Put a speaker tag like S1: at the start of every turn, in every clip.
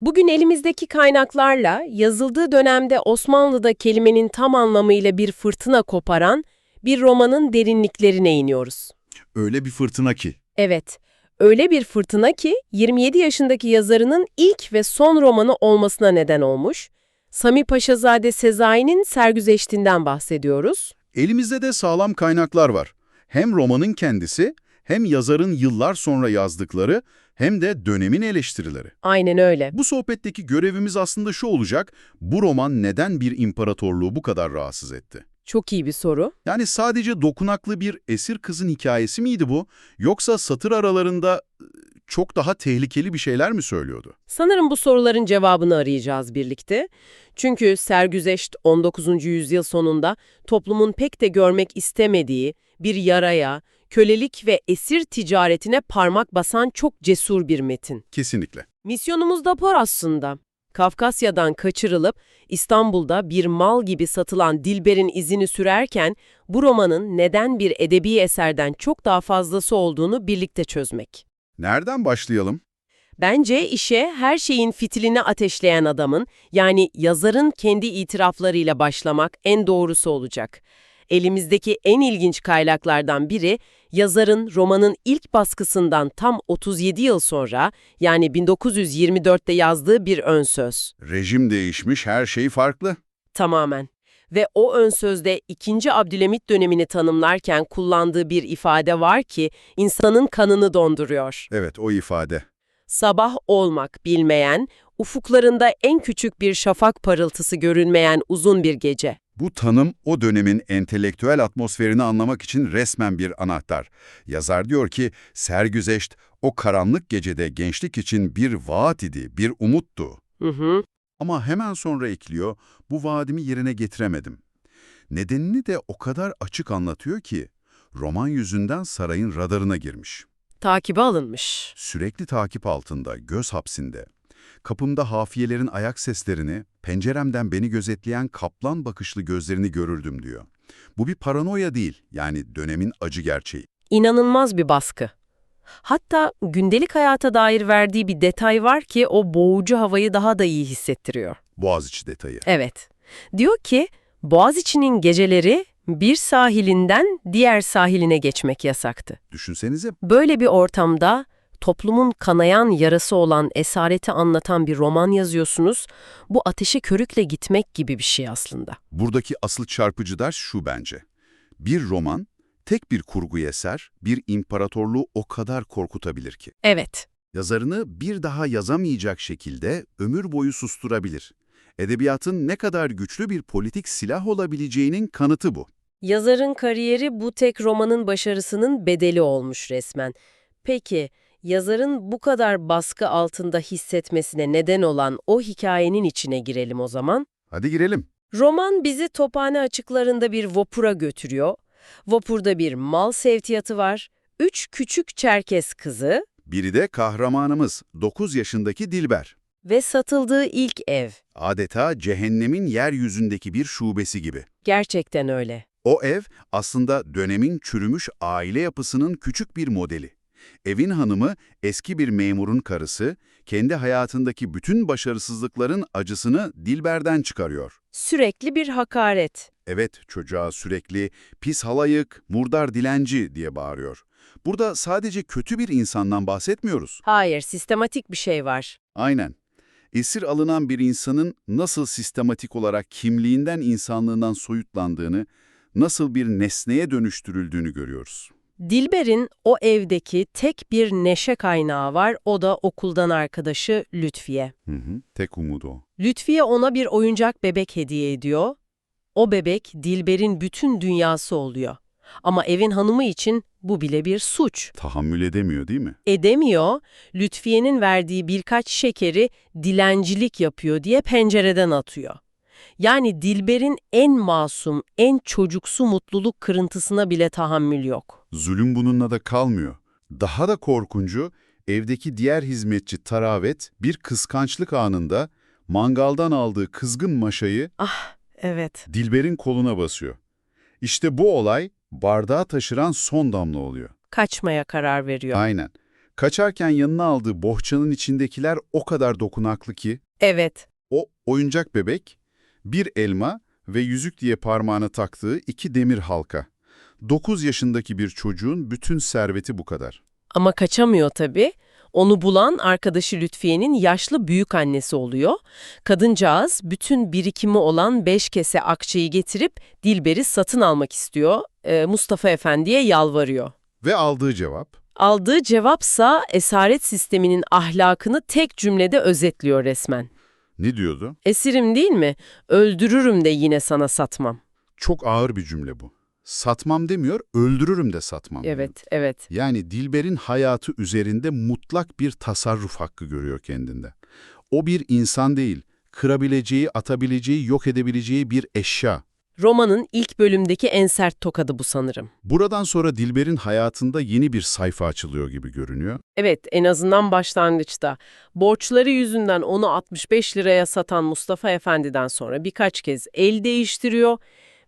S1: Bugün elimizdeki kaynaklarla yazıldığı dönemde Osmanlı'da kelimenin tam anlamıyla bir fırtına koparan bir romanın derinliklerine iniyoruz.
S2: Öyle bir fırtına ki.
S1: Evet, öyle bir fırtına ki 27 yaşındaki yazarının ilk ve son romanı olmasına neden olmuş. Sami Paşazade Sezai'nin Sergüzeşti'nden bahsediyoruz.
S2: Elimizde de sağlam kaynaklar var. Hem romanın kendisi, hem yazarın yıllar sonra yazdıkları, hem de dönemin eleştirileri.
S1: Aynen öyle.
S2: Bu sohbetteki görevimiz aslında şu olacak, bu roman neden bir imparatorluğu bu kadar rahatsız etti?
S1: Çok iyi bir soru.
S2: Yani sadece dokunaklı bir esir kızın hikayesi miydi bu, yoksa satır aralarında çok daha tehlikeli bir şeyler mi söylüyordu?
S1: Sanırım bu soruların cevabını arayacağız birlikte. Çünkü Sergüzeşt 19. yüzyıl sonunda toplumun pek de görmek istemediği bir yaraya, kölelik ve esir ticaretine parmak basan çok cesur bir metin.
S2: Kesinlikle.
S1: Misyonumuz da por aslında. Kafkasya'dan kaçırılıp İstanbul'da bir mal gibi satılan Dilber'in izini sürerken bu romanın neden bir edebi eserden çok daha fazlası olduğunu birlikte çözmek.
S2: Nereden başlayalım?
S1: Bence işe her şeyin fitilini ateşleyen adamın, yani yazarın kendi itiraflarıyla başlamak en doğrusu olacak. Elimizdeki en ilginç kaynaklardan biri, yazarın romanın ilk baskısından tam 37 yıl sonra, yani 1924'te yazdığı bir ön söz.
S2: Rejim değişmiş, her şey farklı.
S1: Tamamen. Ve o ön sözde 2. Abdülhamit dönemini tanımlarken kullandığı bir ifade var ki insanın kanını donduruyor.
S2: Evet, o ifade.
S1: Sabah olmak bilmeyen, ufuklarında en küçük bir şafak parıltısı görünmeyen uzun bir gece.
S2: Bu tanım o dönemin entelektüel atmosferini anlamak için resmen bir anahtar. Yazar diyor ki, Sergüzeşt o karanlık gecede gençlik için bir vaat idi, bir umuttu.
S1: Hı hı.
S2: Ama hemen sonra ekliyor, bu vaadimi yerine getiremedim. Nedenini de o kadar açık anlatıyor ki, roman yüzünden sarayın radarına girmiş.
S1: Takibe alınmış.
S2: Sürekli takip altında, göz hapsinde. Kapımda hafiyelerin ayak seslerini, penceremden beni gözetleyen kaplan bakışlı gözlerini görürdüm diyor. Bu bir paranoya değil, yani dönemin acı gerçeği.
S1: İnanılmaz bir baskı. Hatta gündelik hayata dair verdiği bir detay var ki o boğucu havayı daha da iyi hissettiriyor.
S2: Boğaziçi detayı.
S1: Evet. Diyor ki Boğaziçi'nin geceleri bir sahilinden diğer sahiline geçmek yasaktı.
S2: Düşünsenize
S1: Böyle bir ortamda toplumun kanayan yarası olan esareti anlatan bir roman yazıyorsunuz. Bu ateşe körükle gitmek gibi bir şey aslında.
S2: buradaki asıl çarpıcı ders şu bence. Bir roman, tek bir kurgu eser, bir imparatorluğu o kadar korkutabilir ki.
S1: Evet.
S2: yazarını bir daha yazamayacak şekilde ömür boyu susturabilir. Edebiyatın ne kadar güçlü bir politik silah olabileceğinin kanıtı bu.
S1: Yazarın kariyeri bu tek romanın başarısının bedeli olmuş resmen. Peki, yazarın bu kadar baskı altında hissetmesine neden olan o hikayenin içine girelim o zaman.
S2: Hadi girelim.
S1: Roman bizi Tophane açıklarında bir vapura götürüyor. Vapurda bir mal sevtiyatı var. Üç küçük Çerkes kızı
S2: Biri de kahramanımız 9 yaşındaki Dilber.
S1: ve satıldığı ilk ev.
S2: Adeta cehennemin yeryüzündeki bir şubesi gibi.
S1: Gerçekten öyle.
S2: O ev aslında dönemin çürümüş aile yapısının küçük bir modeli. Evin hanımı eski bir memurun karısı, kendi hayatındaki bütün başarısızlıkların acısını Dilber'den çıkarıyor.
S1: Sürekli bir hakaret.
S2: Evet, çocuğa sürekli pis halayık, murdar dilenci diye bağırıyor. Burada sadece kötü bir insandan bahsetmiyoruz.
S1: Hayır, sistematik bir şey var.
S2: Aynen. Esir alınan bir insanın nasıl sistematik olarak kimliğinden, insanlığından soyutlandığını, nasıl bir nesneye dönüştürüldüğünü görüyoruz.
S1: Dilber'in o evdeki tek bir neşe kaynağı var, o da okuldan arkadaşı Lütfiye.
S2: Hı hı, tek umudu o.
S1: Lütfiye ona bir oyuncak bebek hediye ediyor. O bebek Dilber'in bütün dünyası oluyor. Ama evin hanımı için bu bile bir suç.
S2: Tahammül edemiyor değil mi?
S1: Edemiyor, Lütfiye'nin verdiği birkaç şekeri dilencilik yapıyor diye pencereden atıyor. Yani Dilber'in en masum, en çocuksu mutluluk kırıntısına bile tahammül yok.
S2: Zulüm bununla da kalmıyor. Daha da korkuncu, evdeki diğer hizmetçi Taravet bir kıskançlık anında mangaldan aldığı kızgın maşayı
S1: Ah, evet.
S2: Dilber'in koluna basıyor. İşte bu olay bardağı taşıran son damla oluyor.
S1: Kaçmaya karar veriyor.
S2: Aynen. Kaçarken yanına aldığı bohçanın içindekiler o kadar dokunaklı ki,
S1: Evet,
S2: o oyuncak bebek, bir elma ve yüzük diye parmağına taktığı iki demir halka. 9 yaşındaki bir çocuğun bütün serveti bu kadar.
S1: ama kaçamıyor tabii. Onu bulan arkadaşı Lütfiye'nin yaşlı büyük annesi oluyor. Kadıncağız bütün birikimi olan beş kese akçeyi getirip Dilber'i satın almak istiyor. Ee, Mustafa Efendi'ye yalvarıyor.
S2: Ve aldığı cevap,
S1: Aldığı cevapsa esaret sisteminin ahlakını tek cümlede özetliyor resmen.
S2: ne diyordu?
S1: Esirim değil mi? Öldürürüm de yine sana satmam.
S2: Çok ağır bir cümle bu. Satmam demiyor, öldürürüm de satmam. diyor.
S1: Evet, evet.
S2: Yani Dilber'in hayatı üzerinde mutlak bir tasarruf hakkı görüyor kendinde. O bir insan değil, kırabileceği, atabileceği, yok edebileceği bir eşya.
S1: Romanın ilk bölümdeki en sert tokadı bu sanırım.
S2: Buradan sonra Dilber'in hayatında yeni bir sayfa açılıyor gibi görünüyor.
S1: Evet, en azından başlangıçta. Borçları yüzünden onu 65 liraya satan Mustafa Efendi'den sonra birkaç kez el değiştiriyor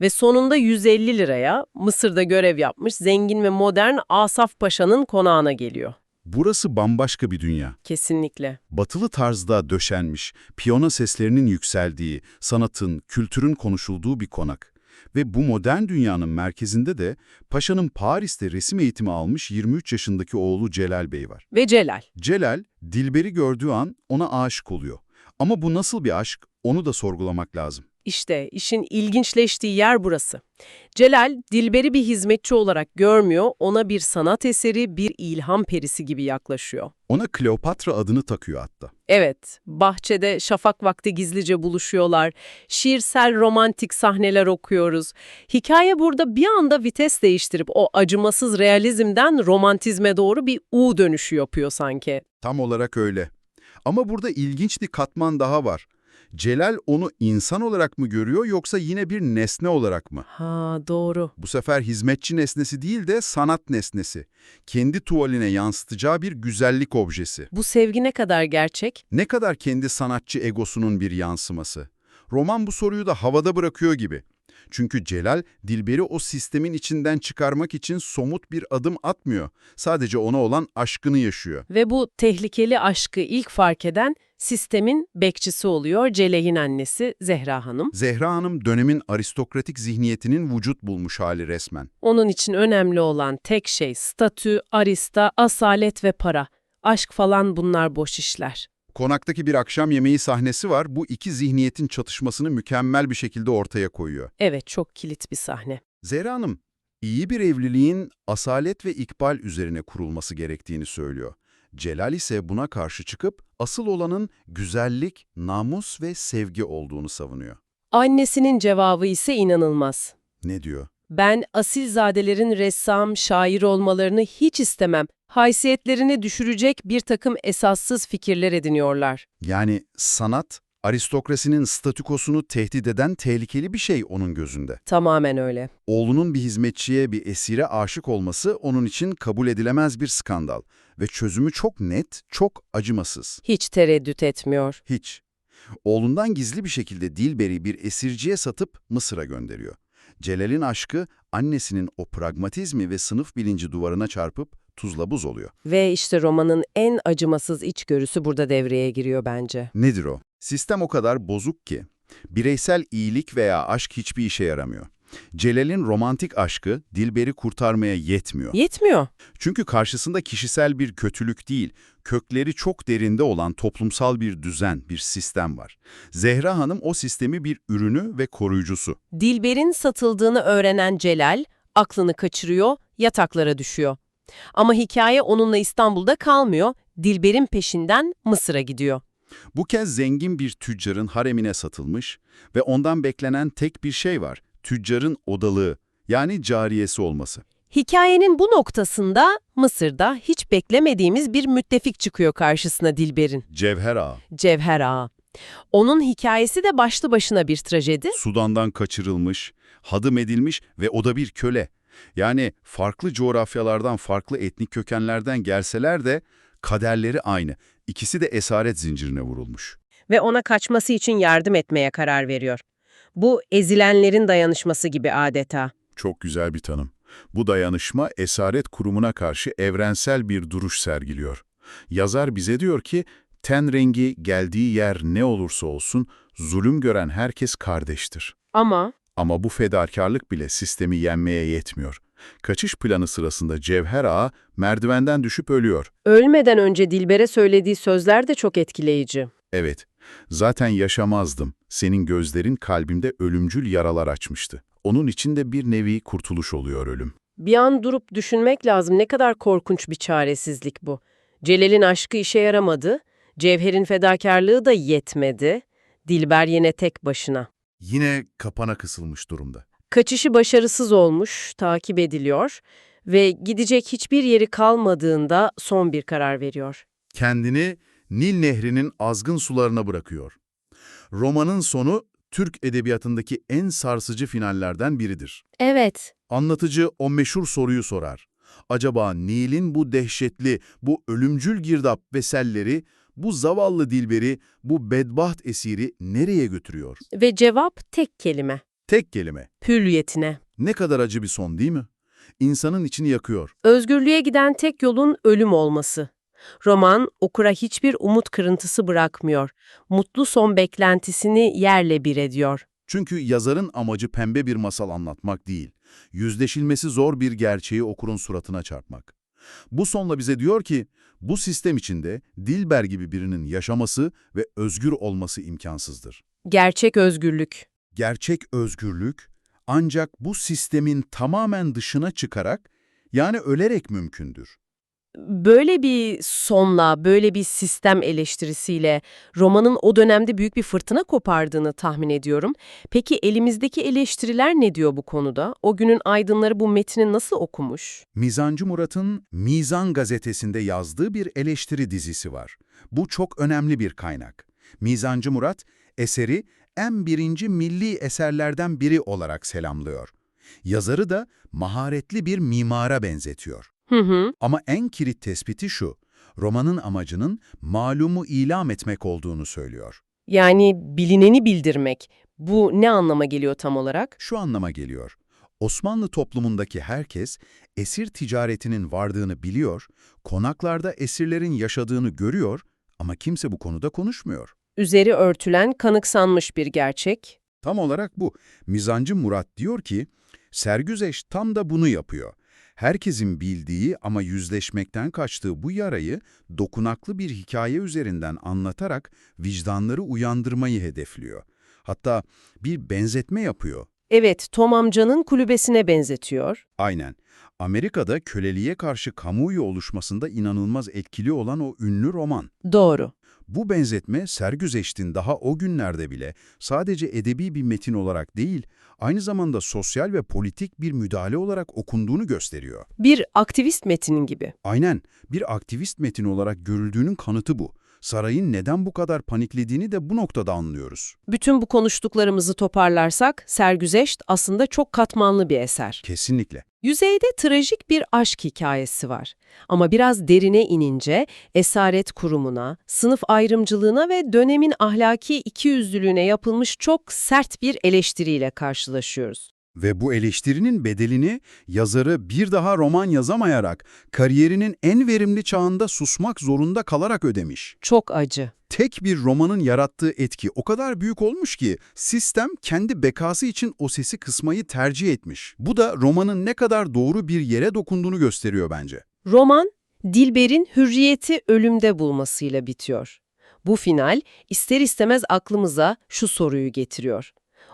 S1: ve sonunda 150 liraya Mısır'da görev yapmış zengin ve modern Asaf Paşa'nın konağına geliyor.
S2: Burası bambaşka bir dünya.
S1: Kesinlikle.
S2: Batılı tarzda döşenmiş, piyano seslerinin yükseldiği, sanatın, kültürün konuşulduğu bir konak. Ve bu modern dünyanın merkezinde de Paşa'nın Paris'te resim eğitimi almış 23 yaşındaki oğlu Celal Bey var.
S1: Ve Celal.
S2: Celal, Dilber'i gördüğü an ona aşık oluyor. Ama bu nasıl bir aşk, onu da sorgulamak lazım.
S1: İşte işin ilginçleştiği yer burası. Celal, Dilber'i bir hizmetçi olarak görmüyor, ona bir sanat eseri, bir ilham perisi gibi yaklaşıyor.
S2: Ona Kleopatra adını takıyor hatta.
S1: Evet, bahçede şafak vakti gizlice buluşuyorlar, şiirsel romantik sahneler okuyoruz. Hikaye burada bir anda vites değiştirip o acımasız realizmden romantizme doğru bir U dönüşü yapıyor sanki.
S2: Tam olarak öyle. Ama burada ilginç bir katman daha var. Celal onu insan olarak mı görüyor yoksa yine bir nesne olarak mı?
S1: Ha doğru.
S2: Bu sefer hizmetçi nesnesi değil de sanat nesnesi. Kendi tuvaline yansıtacağı bir güzellik objesi.
S1: Bu sevgi ne kadar gerçek?
S2: Ne kadar kendi sanatçı egosunun bir yansıması. Roman bu soruyu da havada bırakıyor gibi. Çünkü Celal, Dilber'i o sistemin içinden çıkarmak için somut bir adım atmıyor. Sadece ona olan aşkını yaşıyor.
S1: Ve bu tehlikeli aşkı ilk fark eden sistemin bekçisi oluyor Celeh'in annesi Zehra Hanım.
S2: Zehra Hanım dönemin aristokratik zihniyetinin vücut bulmuş hali resmen.
S1: Onun için önemli olan tek şey statü, arista, asalet ve para. Aşk falan bunlar boş işler.
S2: Konaktaki bir akşam yemeği sahnesi var. Bu iki zihniyetin çatışmasını mükemmel bir şekilde ortaya koyuyor.
S1: Evet çok kilit bir sahne.
S2: Zehra Hanım, iyi bir evliliğin asalet ve ikbal üzerine kurulması gerektiğini söylüyor. Celal ise buna karşı çıkıp asıl olanın güzellik, namus ve sevgi olduğunu savunuyor.
S1: Annesinin cevabı ise inanılmaz.
S2: Ne diyor?
S1: Ben asilzadelerin ressam, şair olmalarını hiç istemem. Haysiyetlerini düşürecek bir takım esassız fikirler ediniyorlar.
S2: Yani sanat, aristokrasinin statükosunu tehdit eden tehlikeli bir şey onun gözünde.
S1: Tamamen öyle.
S2: Oğlunun bir hizmetçiye, bir esire aşık olması onun için kabul edilemez bir skandal. Ve çözümü çok net, çok acımasız.
S1: Hiç tereddüt etmiyor.
S2: Hiç. Oğlundan gizli bir şekilde Dilber'i bir esirciye satıp Mısır'a gönderiyor. Celal'in aşkı annesinin o pragmatizmi ve sınıf bilinci duvarına çarpıp tuzla buz oluyor.
S1: Ve işte romanın en acımasız içgörüsü burada devreye giriyor bence.
S2: Nedir o? Sistem o kadar bozuk ki bireysel iyilik veya aşk hiçbir işe yaramıyor. Celal'in romantik aşkı Dilber'i kurtarmaya yetmiyor.
S1: Yetmiyor.
S2: Çünkü karşısında kişisel bir kötülük değil, kökleri çok derinde olan toplumsal bir düzen, bir sistem var. Zehra Hanım o sistemi bir ürünü ve koruyucusu.
S1: Dilber'in satıldığını öğrenen Celal aklını kaçırıyor, yataklara düşüyor. Ama hikaye onunla İstanbul'da kalmıyor, Dilber'in peşinden Mısır'a gidiyor.
S2: Bu kez zengin bir tüccarın haremine satılmış ve ondan beklenen tek bir şey var, tüccarın odalığı, yani cariyesi olması.
S1: Hikayenin bu noktasında Mısır'da hiç beklemediğimiz bir müttefik çıkıyor karşısına Dilber'in.
S2: Cevher Ağa,
S1: Cevher Ağa. Onun hikayesi de başlı başına bir trajedi.
S2: Sudan'dan kaçırılmış, hadım edilmiş ve o da bir köle. Yani farklı coğrafyalardan, farklı etnik kökenlerden gelseler de kaderleri aynı. İkisi de esaret zincirine vurulmuş.
S1: Ve ona kaçması için yardım etmeye karar veriyor. Bu ezilenlerin dayanışması gibi adeta.
S2: Çok güzel bir tanım. Bu dayanışma esaret kurumuna karşı evrensel bir duruş sergiliyor. Yazar bize diyor ki, ten rengi geldiği yer ne olursa olsun zulüm gören herkes kardeştir.
S1: Ama
S2: Ama bu fedakarlık bile sistemi yenmeye yetmiyor. Kaçış planı sırasında Cevher Ağa merdivenden düşüp ölüyor.
S1: ölmeden önce Dilber'e söylediği sözler de çok etkileyici.
S2: Evet, zaten yaşamazdım. Senin gözlerin kalbimde ölümcül yaralar açmıştı. Onun içinde bir nevi kurtuluş oluyor ölüm.
S1: Bir an durup düşünmek lazım ne kadar korkunç bir çaresizlik bu. Celal'in aşkı işe yaramadı, Cevher'in fedakarlığı da yetmedi, Dilber yine tek başına.
S2: Yine kapana kısılmış durumda.
S1: Kaçışı başarısız olmuş, takip ediliyor ve gidecek hiçbir yeri kalmadığında son bir karar veriyor.
S2: Kendini Nil Nehri'nin azgın sularına bırakıyor. Romanın sonu Türk edebiyatındaki en sarsıcı finallerden biridir.
S1: Evet,
S2: Anlatıcı o meşhur soruyu sorar. Acaba Nil'in bu dehşetli, bu ölümcül girdap ve selleri, bu zavallı Dilber'i, bu bedbaht esiri nereye götürüyor?
S1: ve cevap tek kelime,
S2: Tek kelime.
S1: hürriyetine.
S2: Ne kadar acı bir son değil mi? İnsanın içini yakıyor.
S1: Özgürlüğe giden tek yolun ölüm olması. Roman, okura hiçbir umut kırıntısı bırakmıyor. Mutlu son beklentisini yerle bir ediyor.
S2: Çünkü yazarın amacı pembe bir masal anlatmak değil, yüzleşilmesi zor bir gerçeği okurun suratına çarpmak. Bu sonla bize diyor ki, bu sistem içinde Dilber gibi birinin yaşaması ve özgür olması imkansızdır.
S1: Gerçek özgürlük.
S2: Gerçek özgürlük ancak bu sistemin tamamen dışına çıkarak, yani ölerek mümkündür.
S1: Böyle bir sonla, böyle bir sistem eleştirisiyle romanın o dönemde büyük bir fırtına kopardığını tahmin ediyorum. Peki elimizdeki eleştiriler ne diyor bu konuda? O günün aydınları bu metni nasıl okumuş?
S2: Mizancı Murat'ın Mizan gazetesinde yazdığı bir eleştiri dizisi var. Bu çok önemli bir kaynak. Mizancı Murat, eseri en birinci milli eserlerden biri olarak selamlıyor. Yazarı da maharetli bir mimara benzetiyor.
S1: Hı hı.
S2: Ama en kilit tespiti şu, romanın amacının malumu ilam etmek olduğunu söylüyor.
S1: Yani bilineni bildirmek. Bu ne anlama geliyor tam olarak?
S2: Şu anlama geliyor. Osmanlı toplumundaki herkes esir ticaretinin vardığını biliyor, konaklarda esirlerin yaşadığını görüyor ama kimse bu konuda konuşmuyor.
S1: Üzeri örtülen, kanıksanmış bir gerçek.
S2: Tam olarak bu. Mizancı Murat diyor ki, Sergüzeş tam da bunu yapıyor. Herkesin bildiği ama yüzleşmekten kaçtığı bu yarayı dokunaklı bir hikaye üzerinden anlatarak vicdanları uyandırmayı hedefliyor. Hatta bir benzetme yapıyor.
S1: Evet, Tom amcanın kulübesine benzetiyor.
S2: Aynen. Amerika'da köleliğe karşı kamuoyu oluşmasında inanılmaz etkili olan o ünlü roman.
S1: Doğru.
S2: Bu benzetme Sergüzeşt'in daha o günlerde bile sadece edebi bir metin olarak değil, aynı zamanda sosyal ve politik bir müdahale olarak okunduğunu gösteriyor.
S1: Bir aktivist metinin gibi.
S2: Aynen, bir aktivist metin olarak görüldüğünün kanıtı bu. Sarayın neden bu kadar paniklediğini de bu noktada anlıyoruz.
S1: Bütün bu konuştuklarımızı toparlarsak, Sergüzeşt aslında çok katmanlı bir eser.
S2: Kesinlikle.
S1: Yüzeyde trajik bir aşk hikayesi var. Ama biraz derine inince esaret kurumuna, sınıf ayrımcılığına ve dönemin ahlaki ikiyüzlülüğüne yapılmış çok sert bir eleştiriyle karşılaşıyoruz.
S2: Ve bu eleştirinin bedelini yazarı bir daha roman yazamayarak, kariyerinin en verimli çağında susmak zorunda kalarak ödemiş.
S1: Çok acı.
S2: Tek bir romanın yarattığı etki o kadar büyük olmuş ki sistem kendi bekası için o sesi kısmayı tercih etmiş. Bu da romanın ne kadar doğru bir yere dokunduğunu gösteriyor bence.
S1: Roman, Dilber'in hürriyeti ölümde bulmasıyla bitiyor. Bu final ister istemez aklımıza şu soruyu getiriyor.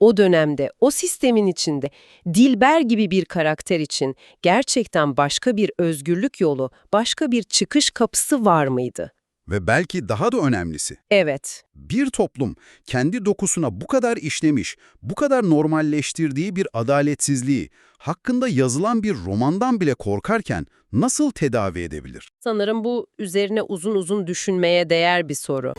S1: O dönemde, o sistemin içinde Dilber gibi bir karakter için gerçekten başka bir özgürlük yolu, başka bir çıkış kapısı var mıydı?
S2: Ve belki daha da önemlisi,
S1: Evet.
S2: bir toplum kendi dokusuna bu kadar işlemiş, bu kadar normalleştirdiği bir adaletsizliği hakkında yazılan bir romandan bile korkarken nasıl tedavi edebilir?
S1: Sanırım bu üzerine uzun uzun düşünmeye değer bir soru.